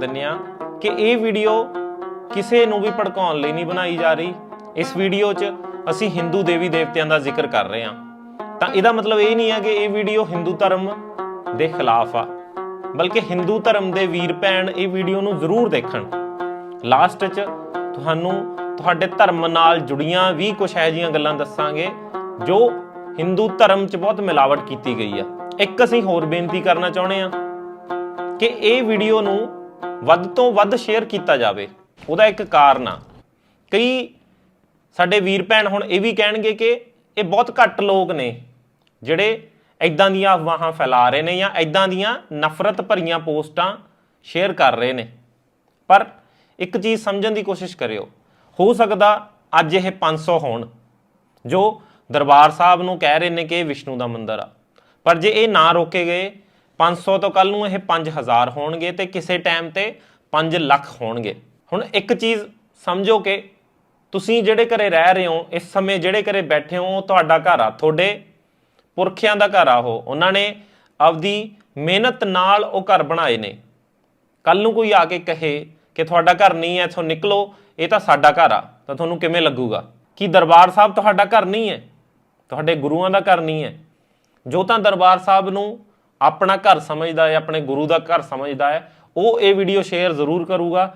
ਦਿੰਨੇ ਆ ਕਿ ਇਹ ਵੀਡੀਓ ਕਿਸੇ ਨੂੰ ਵੀ ਭੜਕਾਉਣ ਲਈ ਨਹੀਂ ਬਣਾਈ ਜਾ ਰਹੀ। ਇਸ ਵੀਡੀਓ 'ਚ ਅਸੀਂ ਹਿੰਦੂ ਦੇਵੀ ਦੇਵਤਿਆਂ ਦਾ ਜ਼ਿਕਰ ਕਰ ਰਹੇ ਹਾਂ। ਤਾਂ ਇਹਦਾ ਮਤਲਬ ਇਹ ਨਹੀਂ ਹੈ ਕਿ ਇਹ ਵੀਡੀਓ ਹਿੰਦੂ ਧਰਮ ਦੇ ਖਿਲਾਫ ਆ, ਬਲਕਿ ਹਿੰਦੂ ਧਰਮ ਦੇ ਵੀਰ ਭੈਣ ਇਹ ਵੀਡੀਓ ਨੂੰ ਜ਼ਰੂਰ ਦੇਖਣ। ਲਾਸਟ 'ਚ ਤੁਹਾਨੂੰ ਤੁਹਾਡੇ ਧਰਮ ਨਾਲ ਜੁੜੀਆਂ ਵੀ ਕੁਝ ਇਹੋ ਜਿਹੀਆਂ ਗੱਲਾਂ ਦੱਸਾਂਗੇ, ਜੋ ਹਿੰਦੂ ਧਰਮ 'ਚ ਬਹੁਤ ਮਿਲਾਵਟ ਕੀਤੀ ਗਈ ਆ। ਇੱਕ ਅਸੀਂ ਹੋਰ ਬੇਨਤੀ ਕਰਨਾ ਚਾਹੁੰਦੇ ਆ ਕਿ ਇਹ ਵੀਡੀਓ ਨੂੰ ਵੱਧ ਤੋਂ ਵੱਧ ਸ਼ੇਅਰ ਕੀਤਾ ਜਾਵੇ, ਉਹਦਾ ਇੱਕ ਕਾਰਨ ਆ। ਕਈ ਸਾਡੇ ਵੀਰ ਭੈਣ ਹੁਣ ਇਹ ਵੀ ਕਹਿਣਗੇ ਕਿ ਇਹ ਬਹੁਤ ਘੱਟ ਲੋਕ ਨੇ, ਜਿਹੜੇ ਐਦਾਂ ਦੀਆਂ ਅਫਵਾਹਾਂ ਫੈਲਾ ਰਹੇ ਨੇ ਜਾਂ ਐਦਾਂ ਦੀਆਂ ਨਫ਼ਰਤ ਭਰੀਆਂ ਪੋਸਟਾਂ ਸ਼ੇਅਰ ਕਰ ਰਹੇ ਨੇ। ਪਰ ਇੱਕ ਚੀਜ਼ ਸਮਝਣ ਦੀ ਕੋਸ਼ਿਸ਼ ਕਰਿਓ, ਹੋ ਸਕਦਾ ਅੱਜ ਇਹ 500 ਹੋਣ, ਜੋ ਦਰਬਾਰ ਸਾਹਿਬ ਨੂੰ ਕਹਿ ਰਹੇ ਨੇ ਕਿ ਇਹ ਵਿਸ਼ਨੂੰ ਦਾ ਮੰਦਿਰ ਆ। ਪਰ ਜੇ ਇਹ ਨਾ ਰੋਕੇ ਗਏ 500 ਤੋਂ ਕੱਲ ਨੂੰ ਇਹ 5000 ਹੋਣਗੇ ਤੇ ਕਿਸੇ ਟਾਈਮ ਤੇ 5 ਲੱਖ ਹੋਣਗੇ। ਹੁਣ ਇੱਕ ਚੀਜ਼ ਸਮਝੋ ਕਿ ਤੁਸੀਂ ਜਿਹੜੇ ਘਰੇ ਰਹਿ ਰਹੇ ਹੋ, ਇਸ ਸਮੇਂ ਜਿਹੜੇ ਘਰੇ ਬੈਠੇ ਹੋ, ਉਹ ਤੁਹਾਡਾ ਘਰ ਆ, ਤੁਹਾਡੇ ਪੁਰਖਿਆਂ ਦਾ ਘਰ ਆ ਉਹ। ਉਹਨਾਂ ਨੇ ਆਪਦੀ ਮਿਹਨਤ ਨਾਲ ਉਹ ਘਰ ਬਣਾਏ ਨੇ। ਕੱਲ ਨੂੰ ਕੋਈ ਆ ਕੇ ਕਹੇ ਕਿ ਤੁਹਾਡਾ ਘਰ ਨਹੀਂ ਹੈ, ਇੱਥੋਂ ਨਿਕਲੋ, ਇਹ ਤਾਂ ਸਾਡਾ ਘਰ ਆ, ਤਾਂ ਤੁਹਾਨੂੰ ਕਿਵੇਂ ਲੱਗੂਗਾ? ਕਿ ਦਰਬਾਰ ਸਾਹਿਬ ਤੁਹਾਡਾ ਘਰ ਨਹੀਂ ਹੈ? ਤੁਹਾਡੇ ਗੁਰੂਆਂ ਦਾ ਘਰ ਨਹੀਂ ਹੈ। ਜੋ ਤਾਂ ਦਰਬਾਰ ਸਾਹਿਬ ਨੂੰ ਆਪਣਾ ਘਰ ਸਮਝਦਾ ਹੈ, ਆਪਣੇ ਗੁਰੂ ਦਾ ਘਰ ਸਮਝਦਾ ਹੈ, ਉਹ ਇਹ ਵੀਡੀਓ ਸ਼ੇਅਰ ਜ਼ਰੂਰ ਕਰੂਗਾ।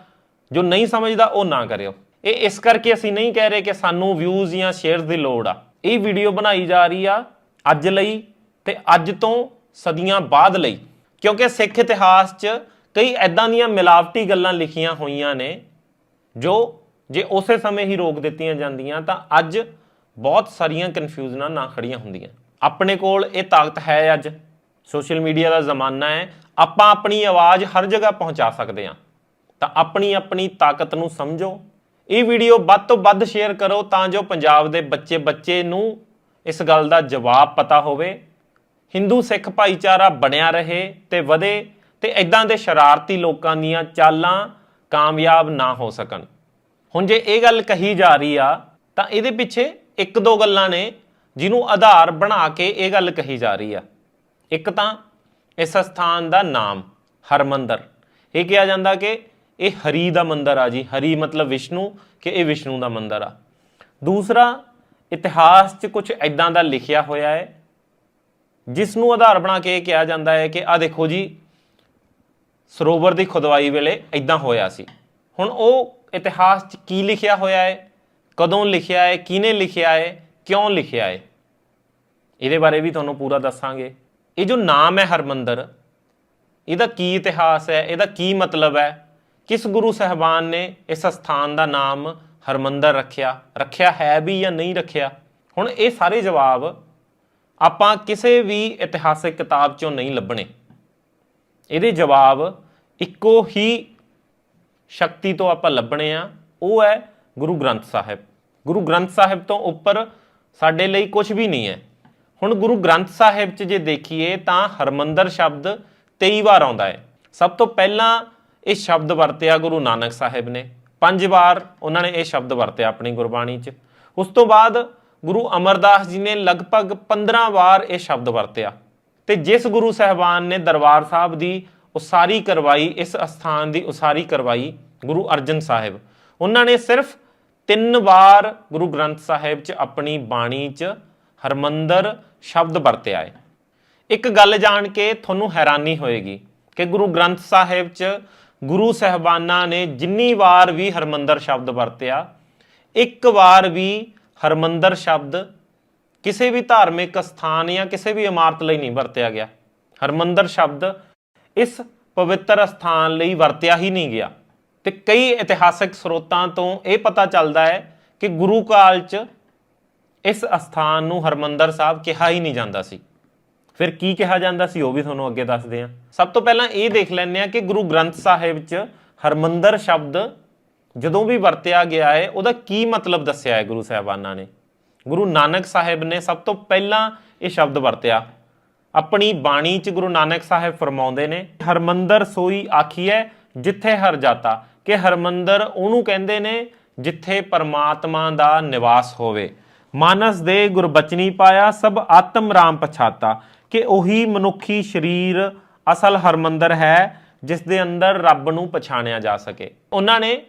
ਜੋ ਨਹੀਂ ਸਮਝਦਾ, ਉਹ ਨਾ ਕਰਿਓ। ਇਹ ਇਸ ਕਰਕੇ ਅਸੀਂ ਨਹੀਂ ਕਹਿ ਰਹੇ ਕਿ ਸਾਨੂੰ ਵਿਊਜ਼ ਜਾਂ ਸ਼ੇਅਰਸ ਦੀ ਲੋੜ ਆ। ਇਹ ਵੀਡੀਓ ਬਣਾਈ ਜਾ ਰਹੀ ਆ ਅੱਜ ਲਈ ਤੇ ਅੱਜ ਤੋਂ ਸਦੀਆਂ ਬਾਅਦ ਲਈ। ਕਿਉਂਕਿ ਸਿੱਖ ਇਤਿਹਾਸ 'ਚ ਕਈ ਐਦਾਂ ਦੀਆਂ ਮਿਲਾਵਟੀ ਗੱਲਾਂ ਲਿਖੀਆਂ ਹੋਈਆਂ ਨੇ, ਜੋ ਜੇ ਉਸੇ ਸਮੇਂ ਹੀ ਰੋਕ ਦਿੱਤੀਆਂ ਜਾਂਦੀਆਂ, ਤਾਂ ਅੱਜ ਬਹੁਤ ਸਾਰੀਆਂ ਕਨਫਿਊਜ਼ਨਾਂ ਨਾ ਖੜੀਆਂ ਹੁੰਦੀਆਂ। ਆਪਣੇ ਕੋਲ ਇਹ ਤਾਕਤ ਹੈ ਅੱਜ। ਸੋਸ਼ਲ ਮੀਡੀਆ ਦਾ ਜ਼ਮਾਨਾ ਹੈ, ਆਪਾਂ ਆਪਣੀ ਆਵਾਜ਼ ਹਰ ਜਗ੍ਹਾ ਪਹੁੰਚਾ ਸਕਦੇ ਹਾਂ। ਤਾਂ ਆਪਣੀ ਆਪਣੀ ਤਾਕਤ ਨੂੰ ਸਮਝੋ। ਇਹ ਵੀਡੀਓ ਵੱਧ ਤੋਂ ਵੱਧ ਸ਼ੇਅਰ ਕਰੋ ਤਾਂ ਜੋ ਪੰਜਾਬ ਦੇ ਬੱਚੇ ਬੱਚੇ ਨੂੰ ਇਸ ਗੱਲ ਦਾ ਜਵਾਬ ਪਤਾ ਹੋਵੇ। ਹਿੰਦੂ ਸਿੱਖ ਭਾਈਚਾਰਾ ਬਣਿਆ ਰਹੇ ਤੇ ਵਧੇ ਤੇ ਇਦਾਂ ਦੇ ਸ਼ਰਾਰਤੀ ਲੋਕਾਂ ਦੀਆਂ ਚਾਲਾਂ ਕਾਮਯਾਬ ਨਾ ਹੋ ਸਕਣ। ਹੁਣ ਜੇ ਇਹ ਗੱਲ ਕਹੀ ਜਾ ਰਹੀ ਆ, ਤਾਂ ਇਹਦੇ ਪਿੱਛੇ ਇੱਕ ਦੋ ਗੱਲਾਂ ਨੇ ਜਿਹਨੂੰ ਆਧਾਰ ਬਣਾ ਕੇ ਇਹ ਗੱਲ ਕਹੀ ਜਾ ਰਹੀ ਆ। ਇੱਕ ਤਾਂ ਇਸ ਸਥਾਨ ਦਾ ਨਾਮ, ਹਰਮੰਦਰ। ਇਹ ਕਿਹਾ ਜਾਂਦਾ ਕਿ ਇਹ ਹਰੀ ਦਾ ਮੰਦਰ ਆ ਜੀ। ਹਰੀ ਮਤਲਬ ਵਿਸ਼ਨੂੰ ਕਿ ਇਹ ਵਿਸ਼ਨੂੰ ਦਾ ਮੰਦਰ ਆ। ਦੂਸਰਾ, ਇਤਿਹਾਸ 'ਚ ਕੁਝ ਐਦਾਂ ਦਾ ਲਿਖਿਆ ਹੋਇਆ ਹੈ ਜਿਸ ਨੂੰ ਆਧਾਰ ਬਣਾ ਕੇ ਇਹ ਕਿਹਾ ਜਾਂਦਾ ਹੈ ਕਿ ਆ ਦੇਖੋ ਜੀ, ਸਰੋਵਰ ਦੀ ਖੁਦਵਾਈ ਵੇਲੇ ਐਦਾਂ ਹੋਇਆ ਸੀ। ਹੁਣ ਉਹ ਇਤਿਹਾਸ 'ਚ ਕੀ ਲਿਖਿਆ ਹੋਇਆ ਹੈ? ਕਦੋਂ ਲਿਖਿਆ ਹੈ? ਕਿਹਨੇ ਲਿਖਿਆ ਹੈ? ਕਿਉਂ ਲਿਖਿਆ ਹੈ? ਇਹਦੇ ਬਾਰੇ ਵੀ ਤੁਹਾਨੂੰ ਪੂਰਾ ਦੱਸਾਂਗੇ। ਇਹ ਜੋ ਨਾਮ ਹੈ ਹਰਮੰਦਰ, ਇਹਦਾ ਕੀ ਇਤਿਹਾਸ ਹੈ, ਇਹਦਾ ਕੀ ਮਤਲਬ ਹੈ? ਕਿਸ ਗੁਰੂ ਸਹਿਬਾਨ ਨੇ ਇਸ ਸਥਾਨ ਦਾ ਨਾਮ ਹਰਮੰਦਰ ਰੱਖਿਆ? ਰੱਖਿਆ ਹੈ ਵੀ ਜਾਂ ਨਹੀਂ ਰੱਖਿਆ? ਹੁਣ ਇਹ ਸਾਰੇ ਜਵਾਬ ਆਪਾਂ ਕਿਸੇ ਵੀ ਇਤਿਹਾਸਿਕ ਕਿਤਾਬ ਚੋਂ ਨਹੀਂ ਲੱਭਣੇ। ਇਹਦੇ ਜਵਾਬ ਇੱਕੋ ਹੀ ਸ਼ਕਤੀ ਤੋਂ ਆਪਾਂ ਲੱਭਣੇ ਆ, ਉਹ ਹੈ ਗੁਰੂ ਗ੍ਰੰਥ ਸਾਹਿਬ। ਗੁਰੂ ਗ੍ਰੰਥ ਸਾਹਿਬ ਤੋਂ ਉੱਪਰ ਸਾਡੇ ਲਈ ਕੁਝ ਵੀ ਨਹੀਂ ਹੈ। ਹੁਣ ਗੁਰੂ ਗ੍ਰੰਥ ਸਾਹਿਬ 'ਚ ਜੇ ਦੇਖੀਏ ਤਾਂ ਹਰਮੰਦਰ ਸ਼ਬਦ 23 ਵਾਰ ਆਉਂਦਾ ਹੈ। ਸਭ ਤੋਂ ਪਹਿਲਾਂ ਇਹ ਸ਼ਬਦ ਵਰਤਿਆ ਗੁਰੂ ਨਾਨਕ ਸਾਹਿਬ ਨੇ। ਪੰਜ ਵਾਰ ਉਹਨਾਂ ਨੇ ਇਹ ਸ਼ਬਦ ਵਰਤਿਆ ਆਪਣੀ ਗੁਰਬਾਣੀ 'ਚ। ਉਸ ਤੋਂ ਬਾਅਦ ਗੁਰੂ ਅਮਰਦਾਸ ਜੀ ਨੇ ਲਗਭਗ 15 ਵਾਰ ਇਹ ਸ਼ਬਦ ਵਰਤਿਆ। ਤੇ ਜਿਸ ਗੁਰੂ ਸਾਹਿਬਾਨ ਨੇ ਦਰਬਾਰ ਸਾਹਿਬ ਦੀ ਉਸਾਰੀ ਕਰਵਾਈ, ਇਸ ਅਸਥਾਨ ਦੀ ਉਸਾਰੀ ਕਰਵਾਈ ਗੁਰੂ ਅਰਜਨ ਸਾਹਿਬ, ਉਹਨਾਂ ਨੇ ਸਿਰਫ ਤਿੰਨ ਵਾਰ ਗੁਰੂ ਗ੍ਰੰਥ ਸਾਹਿਬ 'ਚ ਆਪਣੀ ਬਾਣੀ 'ਚ ਹਰਮੰਦਰ ਸ਼ਬਦ ਵਰਤਿਆ ਹੈ ਇੱਕ ਗੱਲ ਜਾਣ ਕੇ ਤੁਹਾਨੂੰ ਹੈਰਾਨੀ ਹੋਏਗੀ ਕਿ ਗੁਰੂ ਗ੍ਰੰਥ ਸਾਹਿਬ 'ਚ ਗੁਰੂ ਸਹਿਬਾਨਾਂ ਨੇ ਜਿੰਨੀ ਵਾਰ ਵੀ ਹਰਮੰਦਰ ਸ਼ਬਦ ਵਰਤਿਆ, ਇੱਕ ਵਾਰ ਵੀ ਹਰਮੰਦਰ ਸ਼ਬਦ ਕਿਸੇ ਵੀ ਧਾਰਮਿਕ ਸਥਾਨ ਜਾਂ ਕਿਸੇ ਵੀ ਇਮਾਰਤ ਲਈ ਨਹੀਂ ਵਰਤਿਆ ਗਿਆ। ਹਰਮੰਦਰ ਸ਼ਬਦ ਇਸ ਪਵਿੱਤਰ ਸਥਾਨ ਲਈ ਵਰਤਿਆ ਹੀ ਨਹੀਂ ਗਿਆ। ਤੇ ਕਈ ਇਤਿਹਾਸਕ ਸਰੋਤਾਂ ਤੋਂ ਇਹ ਪਤਾ ਚੱਲਦਾ ਹੈ ਕਿ ਗੁਰੂ ਕਾਲ 'ਚ ਇਸ ਅਸਥਾਨ ਨੂੰ ਹਰਮੰਦਰ ਸਾਹਿਬ ਕਿਹਾ ਹੀ ਨਹੀਂ ਜਾਂਦਾ ਸੀ। ਫਿਰ ਕੀ ਕਿਹਾ ਜਾਂਦਾ ਸੀ ਉਹ ਵੀ ਤੁਹਾਨੂੰ ਅੱਗੇ ਦੱਸਦੇ ਹਾਂ। ਸਭ ਤੋਂ ਪਹਿਲਾਂ ਇਹ ਦੇਖ ਲੈਂਦੇ ਹਾਂ ਕਿ ਗੁਰੂ ਗ੍ਰੰਥ ਸਾਹਿਬ 'ਚ ਹਰਮੰਦਰ ਸ਼ਬਦ ਜਦੋਂ ਵੀ ਵਰਤਿਆ ਗਿਆ ਹੈ, ਉਹਦਾ ਕੀ ਮਤਲਬ ਦੱਸਿਆ ਹੈ ਗੁਰੂ ਸਾਹਿਬਾਨਾਂ ਨੇ। ਗੁਰੂ ਨਾਨਕ ਸਾਹਿਬ ਨੇ ਸਭ ਤੋਂ ਪਹਿਲਾਂ ਇਹ ਸ਼ਬਦ ਵਰਤਿਆ। ਆਪਣੀ ਬਾਣੀ 'ਚ ਗੁਰੂ ਨਾਨਕ ਸਾਹਿਬ ਫਰਮਾਉਂਦੇ ਨੇ, ਹਰਮੰਦਰ ਸੋਈ ਆਖੀਐ, ਜਿੱਥੇ ਹਰ ਜਾਤਾ। ਕਿ ਹਰਮੰਦਰ ਉਹਨੂੰ ਕਹਿੰਦੇ ਨੇ, ਜਿੱਥੇ ਪਰਮਾਤਮਾ ਦਾ ਨਿਵਾਸ ਹੋਵੇ। ਮਾਨਸ ਦੇ ਗੁਰਬਚਨੀ ਪਾਇਆ, ਸਭ ਆਤਮ ਰਾਮ ਪਛਾਤਾ। ਕਿ ਉਹੀ ਮਨੁੱਖੀ ਸਰੀਰ ਅਸਲ ਹਰਮੰਦਰ ਹੈ, ਜਿਸ ਦੇ ਅੰਦਰ ਰੱਬ ਨੂੰ ਪਛਾਣਿਆ ਜਾ ਸਕੇ। ਉਹਨਾਂ ਨੇ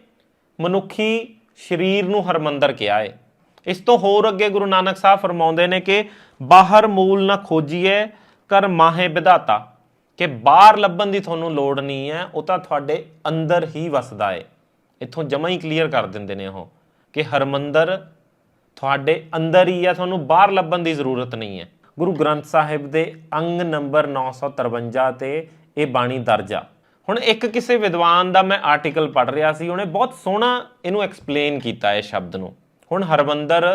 ਮਨੁੱਖੀ ਸਰੀਰ ਨੂੰ ਹਰਮੰਦਰ ਕਿਹਾ ਹੈ ਇਸ ਤੋਂ ਹੋਰ ਅੱਗੇ ਗੁਰੂ ਨਾਨਕ ਸਾਹਿਬ ਫਰਮਾਉਂਦੇ ਨੇ ਕਿ ਬਾਹਰ ਮੂਲ ਨਾ ਖੋਜੀਏ ਕਰ ਮਾਹੇ ਵਿਧਾਤਾ। ਕਿ ਬਾਹਰ ਲੱਭਣ ਦੀ ਤੁਹਾਨੂੰ ਲੋੜ ਨਹੀਂ ਹੈ, ਉਹ ਤਾਂ ਤੁਹਾਡੇ ਅੰਦਰ ਹੀ ਵਸਦਾ ਹੈ ਇੱਥੋਂ ਜਮਾ ਹੀ ਕਲੀਅਰ ਕਰ ਦਿੰਦੇ ਨੇ ਉਹ। ਕਿ ਹਰਮੰਦਰ ਤੁਹਾਡੇ ਅੰਦਰ ਹੀ ਹੈ ਤੁਹਾਨੂੰ ਬਾਹਰ ਲੱਭਣ ਦੀ ਜ਼ਰੂਰਤ ਨਹੀਂ ਹੈ। ਗੁਰੂ ਗ੍ਰੰਥ ਸਾਹਿਬ ਦੇ ਅੰਗ ਨੰਬਰ 953 ਤੇ ਇਹ ਬਾਣੀ ਦਰਜ। ਆ ਹੁਣ ਇੱਕ ਕਿਸੇ ਵਿਦਵਾਨ ਦਾ ਮੈਂ ਆਰਟੀਕਲ ਪੜ੍ਹ ਰਿਹਾ ਸੀ, ਉਹਨੇ ਬਹੁਤ ਸੋਹਣਾ ਇਹਨੂੰ ਐਕਸਪਲੇਨ ਕੀਤਾ ਇਹ ਸ਼ਬਦ ਨੂੰ। ਹੁਣ ਹਰਮੰਦਰ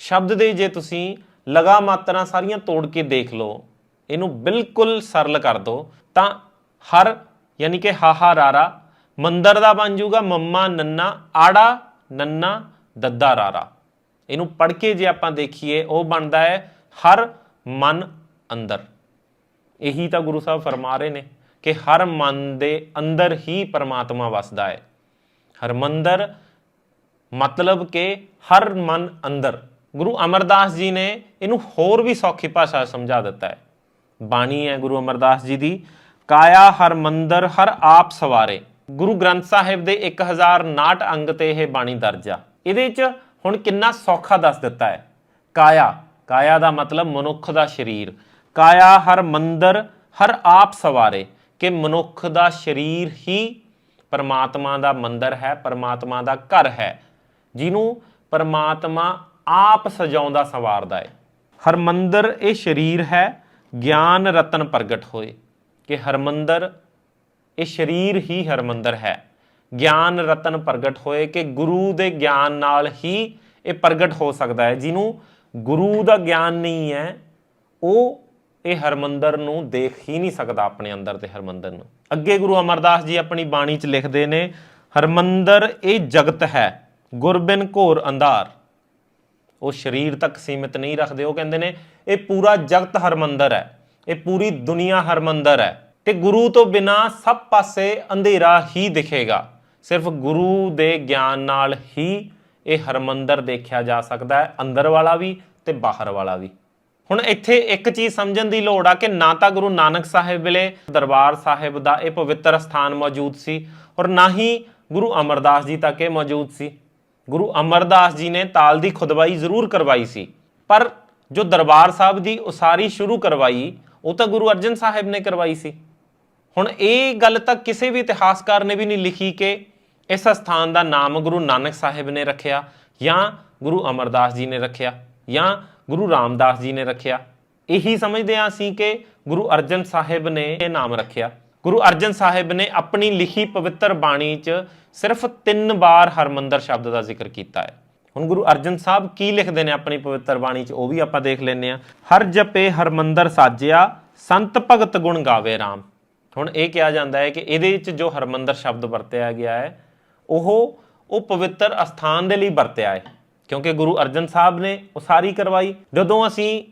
ਸ਼ਬਦ ਦੇ ਜੇ ਤੁਸੀਂ ਲਗਾ ਮਾਤਰਾ ਸਾਰੀਆਂ ਤੋੜ ਕੇ ਦੇਖ ਲਓ, ਇਹਨੂੰ ਬਿਲਕੁਲ ਸਰਲ ਕਰ ਦਿਓ ਤਾਂ ਹਰ ਯਾਨੀ ਕਿ ਹਾਹਾ ਰਾਰਾ ਮੰਦਰ ਦਾ ਬਣ ਜਾਊਗਾ ਮੰਮਾ ਨੰਨਾ, ਆੜਾ ਨੰਨਾ, ਦੱਦਾ ਰਾਰਾ। ਇਹਨੂੰ ਪੜ੍ਹ ਕੇ ਜੇ ਆਪਾਂ ਦੇਖੀਏ, ਉਹ ਬਣਦਾ ਹੈ ਹਰ ਮਨ ਅੰਦਰ। ਇਹੀ ਤਾਂ ਗੁਰੂ ਸਾਹਿਬ ਫਰਮਾ ਰਹੇ ਨੇ ਕਿ ਹਰ ਮਨ ਦੇ ਅੰਦਰ ਹੀ ਪਰਮਾਤਮਾ ਵਸਦਾ ਹੈ। ਹਰਮੰਦਰ ਮਤਲਬ ਕਿ ਹਰ ਮਨ ਅੰਦਰ। ਗੁਰੂ ਅਮਰਦਾਸ ਜੀ ਨੇ ਇਹਨੂੰ ਹੋਰ ਵੀ ਸੌਖੀ ਭਾਸ਼ਾ ਸਮਝਾ ਦਿੱਤਾ ਹੈ। ਬਾਣੀ ਹੈ ਗੁਰੂ ਅਮਰਦਾਸ ਜੀ ਦੀ, ਕਾਇਆ ਹਰ ਮੰਦਰ ਹਰ ਆਪ ਸਵਾਰੇ। ਗੁਰੂ ਗ੍ਰੰਥ ਸਾਹਿਬ ਦੇ 1059 ਅੰਗ ਤੇ ਇਹ ਬਾਣੀ ਦਰਜ ਆ। ਇਹਦੇ 'ਚ ਹੁਣ ਕਿੰਨਾ ਸੌਖਾ ਦੱਸ ਦਿੱਤਾ ਹੈ। ਕਾਇਆ। ਕਾਇਆ ਦਾ ਮਤਲਬ ਮਨੁੱਖ ਦਾ ਸਰੀਰ। ਕਾਇਆ ਹਰ ਮੰਦਰ, ਹਰ ਆਪ ਸਵਾਰੇ ਕਿ ਮਨੁੱਖ ਦਾ ਸਰੀਰ ਹੀ ਪਰਮਾਤਮਾ ਦਾ ਮੰਦਰ ਹੈ, ਪਰਮਾਤਮਾ ਦਾ ਘਰ ਹੈ। ਜਿਹਨੂੰ ਪਰਮਾਤਮਾ ਆਪ ਸਜਾਉਂਦਾ, ਸਵਾਰਦਾ ਹੈ। ਹਰਮੰਦਰ ਇਹ ਸਰੀਰ ਹੈ, ਗਿਆਨ ਰਤਨ ਪ੍ਰਗਟ ਹੋਏ ਕਿ ਹਰਮੰਦਰ ਇਹ ਸਰੀਰ ਹੀ ਹਰਮੰਦਰ ਹੈ। ਗਿਆਨ ਰਤਨ ਪ੍ਰਗਟ ਹੋਏ ਕਿ ਗੁਰੂ ਦੇ ਗਿਆਨ ਨਾਲ ਹੀ ਇਹ ਪ੍ਰਗਟ ਹੋ ਸਕਦਾ ਹੈ। ਜਿਹਨੂੰ ਗੁਰੂ ਦਾ ਗਿਆਨ ਨਹੀਂ ਹੈ, ਉਹ ਇਹ ਹਰਮੰਦਰ ਨੂੰ ਦੇਖ ਹੀ ਨਹੀਂ ਸਕਦਾ ਆਪਣੇ ਅੰਦਰ ਤੇ ਹਰਮੰਦਰ ਨੂੰ। ਅੱਗੇ ਗੁਰੂ ਅਮਰਦਾਸ ਜੀ ਆਪਣੀ ਬਾਣੀ 'ਚ ਲਿਖਦੇ ਨੇ, ਹਰਮੰਦਰ ਇਹ ਜਗਤ ਹੈ, ਗੁਰਬਿਨ ਘੋਰ ਅੰਧਾਰ। ਉਹ ਸਰੀਰ ਤੱਕ ਸੀਮਿਤ ਨਹੀਂ ਰੱਖਦੇ। ਉਹ ਕਹਿੰਦੇ ਨੇ, ਇਹ ਪੂਰਾ ਜਗਤ ਹਰਮੰਦਰ ਹੈ, ਇਹ ਪੂਰੀ ਦੁਨੀਆ ਹਰਮੰਦਰ ਹੈ ਤੇ ਗੁਰੂ ਤੋਂ ਬਿਨਾ ਸਭ ਪਾਸੇ ਅੰਧੇਰਾ ਹੀ ਦਿਖੇਗਾ। ਸਿਰਫ ਗੁਰੂ ਦੇ ਗਿਆਨ ਨਾਲ ਹੀ ਇਹ ਹਰਮੰਦਰ ਦੇਖਿਆ ਜਾ ਸਕਦਾ ਹੈ, ਅੰਦਰ ਵਾਲਾ ਵੀ ਤੇ ਬਾਹਰ ਵਾਲਾ ਵੀ। ਹੁਣ ਇੱਥੇ ਇੱਕ ਚੀਜ਼ ਸਮਝਣ ਦੀ ਲੋੜ ਆ ਕਿ ਨਾ ਤਾਂ ਗੁਰੂ ਨਾਨਕ ਸਾਹਿਬ ਵੇਲੇ, ਦਰਬਾਰ ਸਾਹਿਬ ਦਾ ਇਹ ਪਵਿੱਤਰ ਸਥਾਨ ਮੌਜੂਦ ਸੀ ਔਰ ਨਾ ਹੀ ਗੁਰੂ ਅਮਰਦਾਸ ਜੀ ਤੱਕ ਇਹ ਮੌਜੂਦ ਸੀ। ਗੁਰੂ ਅਮਰਦਾਸ ਜੀ ਨੇ ਤਾਲ ਦੀ ਖੁਦਵਾਈ ਜ਼ਰੂਰ ਕਰਵਾਈ ਸੀ, ਪਰ ਜੋ ਦਰਬਾਰ ਸਾਹਿਬ ਦੀ ਉਸਾਰੀ ਸ਼ੁਰੂ ਕਰਵਾਈ, ਉਹ ਤਾਂ ਗੁਰੂ ਅਰਜਨ ਸਾਹਿਬ ਨੇ ਕਰਵਾਈ ਸੀ। ਹੁਣ ਇਹ ਗੱਲ ਤਾਂ ਕਿਸੇ ਵੀ ਇਤਿਹਾਸਕਾਰ ਨੇ ਵੀ ਨਹੀਂ ਲਿਖੀ ਕਿ ਇਸ ਸਥਾਨ ਦਾ ਨਾਮ ਗੁਰੂ ਨਾਨਕ ਸਾਹਿਬ ਨੇ ਰੱਖਿਆ ਜਾਂ ਗੁਰੂ ਅਮਰਦਾਸ ਜੀ ਨੇ ਰੱਖਿਆ ਜਾਂ ਗੁਰੂ ਰਾਮਦਾਸ ਜੀ ਨੇ ਰੱਖਿਆ। ਇਹੀ ਸਮਝਦੇ ਹਾਂ ਅਸੀਂ ਕਿ ਗੁਰੂ ਅਰਜਨ ਸਾਹਿਬ ਨੇ ਇਹ ਨਾਮ ਰੱਖਿਆ। ਗੁਰੂ ਅਰਜਨ ਸਾਹਿਬ ਨੇ ਆਪਣੀ ਲਿਖੀ ਪਵਿੱਤਰ ਬਾਣੀ 'ਚ ਸਿਰਫ ਤਿੰਨ ਵਾਰ ਹਰਮੰਦਰ ਸ਼ਬਦ ਦਾ ਜ਼ਿਕਰ ਕੀਤਾ ਹੈ। ਹੁਣ ਗੁਰੂ ਅਰਜਨ ਸਾਹਿਬ ਕੀ ਲਿਖਦੇ ਨੇ ਆਪਣੀ ਪਵਿੱਤਰ ਬਾਣੀ 'ਚ ਉਹ ਵੀ ਆਪਾਂ ਦੇਖ ਲੈਂਦੇ ਆ ਹਰ ਜਪੇ ਹਰਮੰਦਰ ਸਾਜਿਆ, ਸੰਤ ਭਗਤ ਗੁਣ ਗਾਵੇ RAM ਹੁਣ ਇਹ ਕਿਹਾ ਜਾਂਦਾ ਹੈ ਕਿ ਇਹਦੇ ਵਿੱਚ ਜੋ ਹਰਮੰਦਰ ਸ਼ਬਦ ਵਰਤਿਆ ਗਿਆ ਹੈ ਉਹ ਉਹ ਪਵਿੱਤਰ ਅਸਥਾਨ ਦੇ ਲਈ ਵਰਤਿਆ ਹੈ ਕਿਉਂਕਿ ਗੁਰੂ ਅਰਜਨ ਸਾਹਿਬ ਨੇ ਉਹ ਸਾਰੀ ਕਰਵਾਈ। ਜਦੋਂ ਅਸੀਂ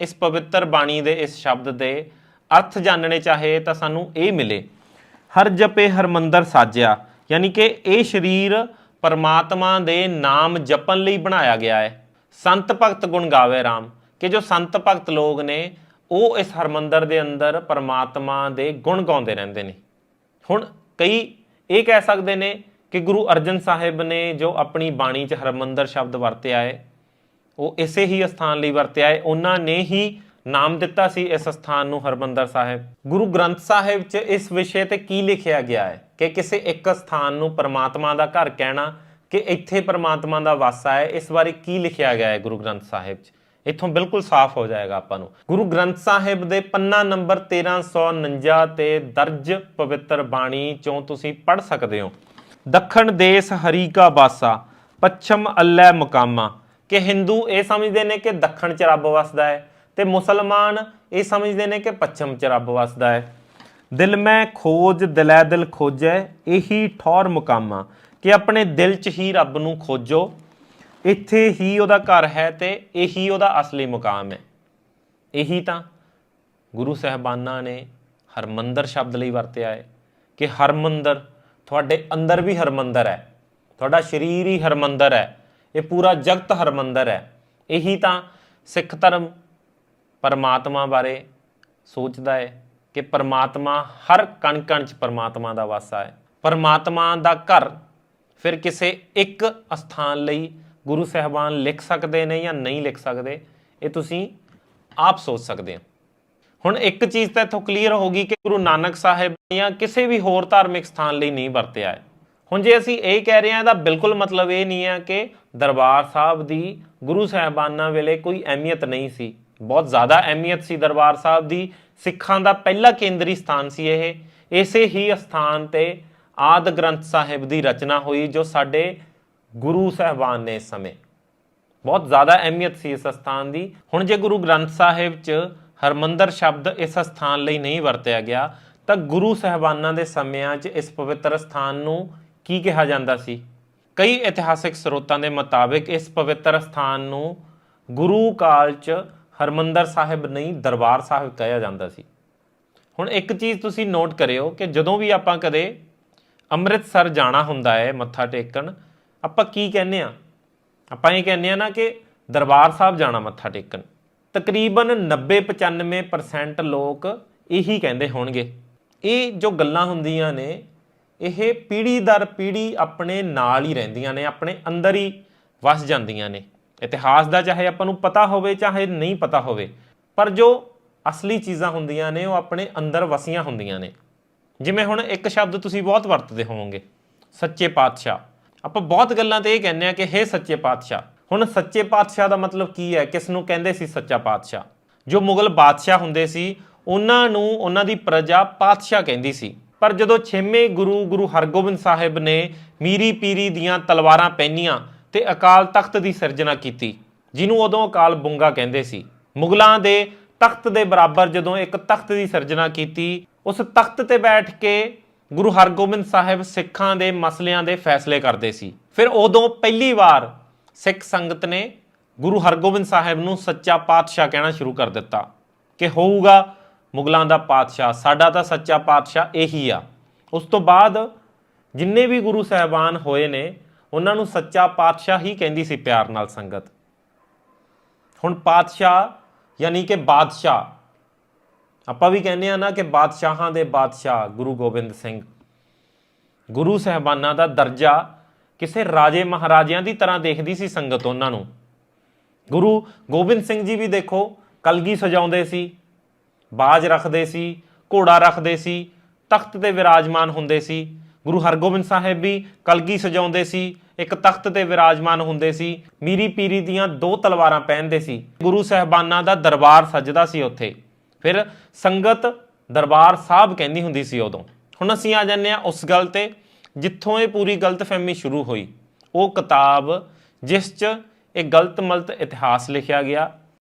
ਇਸ ਪਵਿੱਤਰ ਬਾਣੀ ਦੇ, ਇਸ ਸ਼ਬਦ ਦੇ ਅਰਥ ਜਾਣਨੇ ਚਾਹੇ ਤਾਂ ਸਾਨੂੰ ਇਹ ਮਿਲੇ। ਹਰ ਜਪੇ ਹਰਮੰਦਰ ਸਾਜਿਆ। ਯਾਨੀ ਕਿ ਇਹ ਸਰੀਰ ਪਰਮਾਤਮਾ ਦੇ ਨਾਮ ਜਪਣ ਲਈ ਬਣਾਇਆ ਗਿਆ ਹੈ। ਸੰਤ ਭਗਤ ਗੁਣ ਗਾਵੇ RAM ਕਿ ਜੋ ਸੰਤ ਭਗਤ ਲੋਕ ਨੇ, ਉਹ ਇਸ ਹਰਮੰਦਰ ਦੇ ਅੰਦਰ ਪਰਮਾਤਮਾ ਦੇ ਗੁਣ ਗਾਉਂਦੇ ਰਹਿੰਦੇ ਨੇ। ਹੁਣ ਕਈ ਇਹ ਕਹਿ ਸਕਦੇ ਨੇ ਕਿ ਗੁਰੂ ਅਰਜਨ ਸਾਹਿਬ ਨੇ ਜੋ ਆਪਣੀ ਬਾਣੀ 'ਚ ਹਰਮੰਦਰ ਸ਼ਬਦ ਵਰਤਿਆ ਹੈ, ਉਹ ਇਸੇ ਹੀ ਸਥਾਨ ਲਈ ਵਰਤਿਆ ਹੈ। ਉਹਨਾਂ ਨੇ ਹੀ ਨਾਮ ਦਿੱਤਾ ਸੀ ਇਸ ਸਥਾਨ ਨੂੰ ਹਰਮੰਦਰ ਸਾਹਿਬ। ਗੁਰੂ ਗ੍ਰੰਥ ਸਾਹਿਬ 'ਚ ਇਸ ਵਿਸ਼ੇ ਤੇ ਕੀ ਲਿਖਿਆ ਗਿਆ ਹੈ? ਕਿ ਕਿਸੇ ਇੱਕ ਸਥਾਨ ਨੂੰ ਪਰਮਾਤਮਾ ਦਾ ਘਰ ਕਹਿਣਾ, ਕਿ ਇੱਥੇ ਪਰਮਾਤਮਾ ਦਾ ਵਾਸਾ ਹੈ, ਇਸ ਬਾਰੇ ਕੀ ਲਿਖਿਆ ਗਿਆ ਹੈ ਗੁਰੂ ਗ੍ਰੰਥ ਸਾਹਿਬ 'ਚ? ਇੱਥੋਂ ਬਿਲਕੁਲ ਸਾਫ਼ ਹੋ ਜਾਏਗਾ ਆਪਾਂ ਨੂੰ। ਗੁਰੂ ਗ੍ਰੰਥ ਸਾਹਿਬ ਦੇ ਪੰਨਾ ਨੰਬਰ 1349 ਤੇ ਦਰਜ ਪਵਿੱਤਰ ਬਾਣੀ ਚੋਂ ਤੁਸੀਂ ਪੜ੍ਹ ਸਕਦੇ ਹੋ। ਦੱਖਣ ਦੇਸ ਹਰੀ ਕਾ ਬਾਸਾ ਪੱਛਮ ਅੱਲੈ ਮੁਕਾਮਾ। ਕਿ ਹਿੰਦੂ ਇਹ ਸਮਝਦੇ ਨੇ ਕਿ ਦੱਖਣ ਚ ਰੱਬ ਵਸਦਾ ਹੈ ਤੇ ਮੁਸਲਮਾਨ ਇਹ ਸਮਝਦੇ ਨੇ ਕਿ ਪੱਛਮ ਚ ਰੱਬ ਵਸਦਾ ਹੈ। ਦਿਲ ਮੈਂ ਖੋਜ, ਦਿਲੈ ਦਿਲ ਖੋਜੈ, ਇਹੀ ਠੌਰ ਮੁਕਾਮਾ, ਕਿ ਆਪਣੇ ਦਿਲ ਚ ਹੀ ਰੱਬ ਨੂੰ ਖੋਜੋ। ਇੱਥੇ ਹੀ ਉਹਦਾ ਘਰ ਹੈ ਤੇ ਇਹੀ ਉਹਦਾ ਅਸਲੀ ਮੁਕਾਮ ਹੈ। ਇਹੀ ਤਾਂ ਗੁਰੂ ਸਹਿਬਾਨਾਂ ਨੇ ਹਰਮੰਦਰ ਸ਼ਬਦ ਲਈ ਵਰਤਿਆ ਹੈ ਕਿ ਹਰਮੰਦਰ ਤੁਹਾਡੇ ਅੰਦਰ ਵੀ ਹਰਮੰਦਰ ਹੈ। ਤੁਹਾਡਾ ਸਰੀਰ ਹੀ ਹਰਮੰਦਰ ਹੈ। ਇਹ ਪੂਰਾ ਜਗਤ ਹਰਮੰਦਰ ਹੈ। ਇਹੀ ਤਾਂ ਸਿੱਖ ਧਰਮ ਪਰਮਾਤਮਾ ਬਾਰੇ ਸੋਚਦਾ ਹੈ ਕਿ ਪਰਮਾਤਮਾ ਹਰ ਕਣ ਕਣ ਚ ਪਰਮਾਤਮਾ ਦਾ ਵਾਸਾ ਹੈ। ਪਰਮਾਤਮਾ ਦਾ ਘਰ ਫਿਰ ਕਿਸੇ ਇੱਕ ਸਥਾਨ ਲਈ ਗੁਰੂ ਸਾਹਿਬਾਨ ਲਿਖ ਸਕਦੇ ਨੇ ਜਾਂ ਨਹੀਂ ਲਿਖ ਸਕਦੇ, ਇਹ ਤੁਸੀਂ ਆਪ ਸੋਚ ਸਕਦੇ ਹੋ। ਹੁਣ ਇੱਕ ਚੀਜ਼ ਤਾਂ ਇੱਥੋਂ ਕਲੀਅਰ ਹੋ ਗਈ ਕਿ ਗੁਰੂ ਨਾਨਕ ਸਾਹਿਬ ਜਾਂ ਕਿਸੇ ਵੀ ਹੋਰ ਧਾਰਮਿਕ ਸਥਾਨ ਲਈ ਨਹੀਂ ਵਰਤਿਆ ਹੈ। ਹੁਣ ਜੇ ਅਸੀਂ ਇਹ ਕਹਿ ਰਹੇ ਹਾਂ, ਇਹਦਾ ਬਿਲਕੁਲ ਮਤਲਬ ਇਹ ਨਹੀਂ ਹੈ ਕਿ ਦਰਬਾਰ ਸਾਹਿਬ ਦੀ ਗੁਰੂ ਸਾਹਿਬਾਨਾਂ ਵੇਲੇ ਕੋਈ ਅਹਿਮੀਅਤ ਨਹੀਂ ਸੀ। ਬਹੁਤ ਜ਼ਿਆਦਾ ਅਹਿਮੀਅਤ ਸੀ ਦਰਬਾਰ ਸਾਹਿਬ ਦੀ। ਸਿੱਖਾਂ ਦਾ ਪਹਿਲਾ ਕੇਂਦਰੀ ਸਥਾਨ ਸੀ ਇਹ। ਇਸੇ ਹੀ ਸਥਾਨ ਤੇ ਆਦ ਗ੍ਰੰਥ ਸਾਹਿਬ ਦੀ ਰਚਨਾ ਹੋਈ ਜੋ ਸਾਡੇ ਗੁਰੂ ਸਾਹਿਬਾਨ ਨੇ ਇਸ ਸਮੇਂ। ਬਹੁਤ ਜ਼ਿਆਦਾ ਅਹਿਮੀਅਤ ਸੀ ਇਸ ਸਥਾਨ ਦੀ। ਹੁਣ ਜੇ ਗੁਰੂ ਗ੍ਰੰਥ ਸਾਹਿਬ 'ਚ ਹਰਮੰਦਰ ਸ਼ਬਦ ਇਸ ਸਥਾਨ ਲਈ ਨਹੀਂ ਵਰਤਿਆ ਗਿਆ, ਤਾਂ ਗੁਰੂ ਸਾਹਿਬਾਨਾਂ ਦੇ ਸਮਿਆਂ 'ਚ ਇਸ ਪਵਿੱਤਰ ਸਥਾਨ ਨੂੰ ਕੀ ਕਿਹਾ ਜਾਂਦਾ ਸੀ? ਕਈ ਇਤਿਹਾਸਿਕ ਸਰੋਤਾਂ ਦੇ ਮੁਤਾਬਿਕ ਇਸ ਪਵਿੱਤਰ ਸਥਾਨ ਨੂੰ ਗੁਰੂ ਕਾਲ 'ਚ ਹਰਮੰਦਰ ਸਾਹਿਬ ਨਹੀਂ, ਦਰਬਾਰ ਸਾਹਿਬ ਕਿਹਾ ਜਾਂਦਾ ਸੀ। ਹੁਣ ਇੱਕ ਚੀਜ਼ ਤੁਸੀਂ ਨੋਟ ਕਰਿਓ ਕਿ ਜਦੋਂ ਵੀ ਆਪਾਂ ਕਦੇ ਅੰਮ੍ਰਿਤਸਰ ਜਾਣਾ ਹੁੰਦਾ ਹੈ, ਮੱਥਾ ਟੇਕਣ, ਆਪਾਂ ਕੀ ਕਹਿੰਦੇ ਆ ਆਪਾਂ ਇਹ ਕਹਿੰਦੇ ਆ ਨਾ ਕਿ ਦਰਬਾਰ ਸਾਹਿਬ ਜਾਣਾ ਮੱਥਾ ਟੇਕਣ। ਤਕਰੀਬਨ 90-95% ਲੋਕ ਇਹੀ ਕਹਿੰਦੇ ਹੋਣਗੇ। ਇਹ ਜੋ ਗੱਲਾਂ ਹੁੰਦੀਆਂ ਨੇ, ਇਹ ਪੀੜ੍ਹੀ ਦਰ ਪੀੜ੍ਹੀ ਆਪਣੇ ਨਾਲ ਹੀ ਰਹਿੰਦੀਆਂ ਨੇ, ਆਪਣੇ ਅੰਦਰ ਹੀ ਵਸ ਜਾਂਦੀਆਂ ਨੇ। ਇਤਿਹਾਸ ਦਾ ਚਾਹੇ ਆਪਾਂ ਨੂੰ ਪਤਾ ਹੋਵੇ, ਚਾਹੇ ਨਹੀਂ ਪਤਾ ਹੋਵੇ, ਪਰ ਜੋ ਅਸਲੀ ਚੀਜ਼ਾਂ ਹੁੰਦੀਆਂ ਨੇ, ਉਹ ਆਪਣੇ ਅੰਦਰ ਵਸੀਆਂ ਹੁੰਦੀਆਂ ਨੇ। ਜਿਵੇਂ ਹੁਣ ਇੱਕ ਸ਼ਬਦ ਤੁਸੀਂ ਬਹੁਤ ਵਰਤਦੇ ਹੋਵੋਗੇ, ਸੱਚੇ ਪਾਤਸ਼ਾਹ। ਆਪਾਂ ਬਹੁਤ ਗੱਲਾਂ ਤੇ ਇਹ ਕਹਿੰਦੇ ਆ ਕਿ, ਹੇ ਸੱਚੇ ਪਾਤਸ਼ਾਹ ਹੁਣ ਸੱਚੇ ਪਾਤਸ਼ਾਹ ਦਾ ਮਤਲਬ ਕੀ ਹੈ? ਕਿਸ ਨੂੰ ਕਹਿੰਦੇ ਸੀ ਸੱਚਾ ਪਾਤਸ਼ਾਹ? ਜੋ ਮੁਗਲ ਬਾਦਸ਼ਾਹ ਹੁੰਦੇ ਸੀ, ਉਹਨਾਂ ਨੂੰ ਉਹਨਾਂ ਦੀ ਪ੍ਰਜਾ ਪਾਤਸ਼ਾਹ ਕਹਿੰਦੀ ਸੀ। ਪਰ ਜਦੋਂ ਛੇਵੇਂ ਗੁਰੂ ਗੁਰੂ ਹਰਗੋਬਿੰਦ ਸਾਹਿਬ ਨੇ ਮੀਰੀ ਪੀਰੀ ਦੀਆਂ ਤਲਵਾਰਾਂ ਪਹਿਨੀਆਂ ਤੇ ਅਕਾਲ ਤਖਤ ਦੀ ਸਿਰਜਣਾ ਕੀਤੀ, ਜਿਹਨੂੰ ਉਦੋਂ ਅਕਾਲ ਬੁੰਗਾ ਕਹਿੰਦੇ ਸੀ। ਮੁਗਲਾਂ ਦੇ ਤਖਤ ਦੇ ਬਰਾਬਰ ਜਦੋਂ ਇੱਕ ਤਖਤ ਦੀ ਸਿਰਜਣਾ ਕੀਤੀ, ਉਸ ਤਖਤ ਤੇ ਬੈਠ ਕੇ ਗੁਰੂ ਹਰਗੋਬਿੰਦ ਸਾਹਿਬ ਸਿੱਖਾਂ ਦੇ ਮਸਲਿਆਂ ਦੇ ਫੈਸਲੇ ਕਰਦੇ ਸੀ। ਫਿਰ ਉਦੋਂ ਪਹਿਲੀ ਵਾਰ ਸਿੱਖ ਸੰਗਤ ਨੇ ਗੁਰੂ ਹਰਗੋਬਿੰਦ ਸਾਹਿਬ ਨੂੰ ਸੱਚਾ ਪਾਤਸ਼ਾਹ ਕਹਿਣਾ ਸ਼ੁਰੂ ਕਰ ਦਿੱਤਾ ਕਿ ਹੋਊਗਾ ਮੁਗਲਾਂ ਦਾ ਪਾਤਸ਼ਾਹ, ਸਾਡਾ ਤਾਂ ਸੱਚਾ ਪਾਤਸ਼ਾਹ ਇਹੀ ਆ। ਉਸ ਤੋਂ ਬਾਅਦ ਜਿੰਨੇ ਵੀ ਗੁਰੂ ਸਾਹਿਬਾਨ ਹੋਏ ਨੇ, ਉਹਨਾਂ ਨੂੰ ਸੱਚਾ ਪਾਤਸ਼ਾਹ ਹੀ ਕਹਿੰਦੀ ਸੀ ਪਿਆਰ ਨਾਲ ਸੰਗਤ। ਹੁਣ ਪਾਤਸ਼ਾਹ ਯਾਨੀ ਕਿ ਬਾਦਸ਼ਾਹ, ਆਪਾਂ ਵੀ ਕਹਿੰਦੇ ਆ ਨਾ ਕਿ ਬਾਦਸ਼ਾਹਾਂ ਦੇ ਬਾਦਸ਼ਾਹ ਗੁਰੂ ਗੋਬਿੰਦ ਸਿੰਘ। ਗੁਰੂ ਸਾਹਿਬਾਨਾਂ ਦਾ ਦਰਜਾ ਕਿਸੇ ਰਾਜੇ ਮਹਾਰਾਜਿਆਂ ਦੀ ਤਰ੍ਹਾਂ ਦੇਖਦੀ ਸੀ ਸੰਗਤ ਉਹਨਾਂ ਨੂੰ। ਗੁਰੂ ਗੋਬਿੰਦ ਸਿੰਘ ਜੀ ਵੀ ਦੇਖੋ, ਕਲਗੀ ਸਜਾਉਂਦੇ ਸੀ, ਬਾਜ ਰੱਖਦੇ ਸੀ, ਘੋੜਾ ਰੱਖਦੇ ਸੀ, ਤਖਤ ਤੇ ਵਿਰਾਜਮਾਨ ਹੁੰਦੇ ਸੀ। ਗੁਰੂ ਹਰਗੋਬਿੰਦ ਸਾਹਿਬ ਵੀ ਕਲਗੀ ਸਜਾਉਂਦੇ ਸੀ, ਇੱਕ ਤਖਤ ਤੇ ਵਿਰਾਜਮਾਨ ਹੁੰਦੇ ਸੀ। ਮੀਰੀ ਪੀਰੀ ਦੀਆਂ ਦੋ ਤਲਵਾਰਾਂ ਪਹਿਨਦੇ ਸੀ। ਗੁਰੂ ਸਾਹਿਬਾਨਾਂ ਦਾ ਦਰਬਾਰ ਸਜਦਾ ਸੀ ਉੱਥੇ। ਫਿਰ ਸੰਗਤ ਦਰਬਾਰ ਸਾਹਿਬ ਕਹਿੰਦੀ ਹੁੰਦੀ ਸੀ ਉਦੋਂ। ਹੁਣ ਅਸੀਂ ਆ ਜਾਂਦੇ ਆ ਉਸ ਗੱਲ ਤੇ। ਜਿੱਥੋਂ ਇਹ ਪੂਰੀ ਗਲਤਫਹਿਮੀ ਸ਼ੁਰੂ ਹੋਈ, ਉਹ ਕਿਤਾਬ ਜਿਸ 'ਚ ਇਹ ਗਲਤ ਮਲਤ ਇਤਿਹਾਸ ਲਿਖਿਆ ਗਿਆ